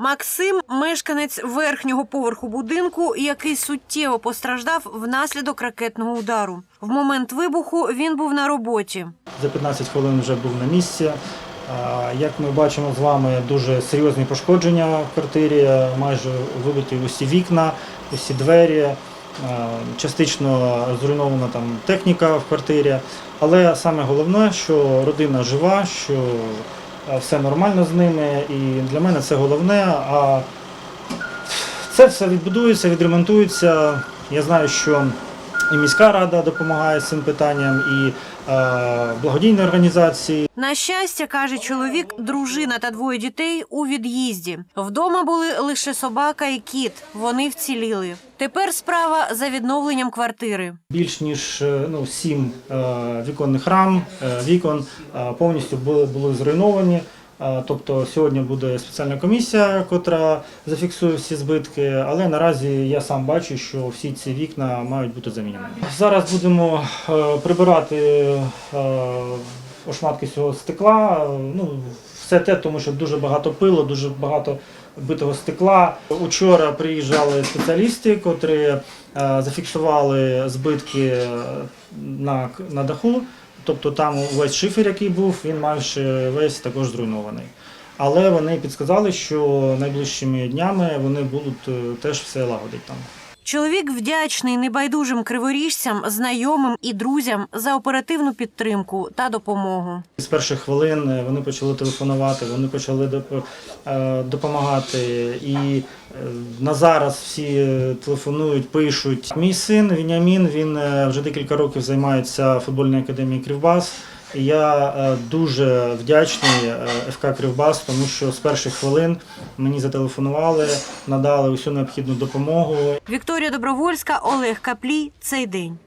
Максим мешканець верхнього поверху будинку, який суттєво постраждав внаслідок ракетного удару. В момент вибуху він був на роботі. За 15 хвилин вже був на місці. Як ми бачимо з вами, дуже серйозні пошкодження в квартирі, майже вибиті усі вікна, усі двері. Частично зруйнована там техніка в квартирі. Але саме головне, що родина жива, що все нормально з ними. І для мене це головне. А це все відбудується, відремонтується. Я знаю, що і міська рада допомагає з цим питанням, і благодійні організації. На щастя, каже чоловік, дружина та двоє дітей у від'їзді. Вдома були лише собака і кіт. Вони вціліли. Тепер справа за відновленням квартири. Більш ніж е, ну, сім е, віконних рам, е, вікон е, повністю були, були зруйновані. Тобто сьогодні буде спеціальна комісія, котра зафіксує всі збитки, але наразі я сам бачу, що всі ці вікна мають бути замінені. Зараз будемо е, прибирати е, ошматки цього стекла. Ну, все те, тому що дуже багато пилу, дуже багато битого стекла. Учора приїжджали спеціалісти, котрі е, зафіксували збитки на, на даху. Тобто там увесь шифер, який був, він майже весь також зруйнований. Але вони підсказали, що найближчими днями вони будуть е, теж все лагодити там. Чоловік вдячний небайдужим криворіжцям, знайомим і друзям за оперативну підтримку та допомогу. З перших хвилин е, вони почали телефонувати, вони почали е, допомагати. І е, на зараз всі телефонують, пишуть. Мій син Вінямін він вже декілька років займається в футбольній академії Кривбас. Я е, дуже вдячний е, ФК Кривбас, тому що з перших хвилин мені зателефонували, надали усю необхідну допомогу. Вікторія Добровольська, Олег Каплій. Цей день.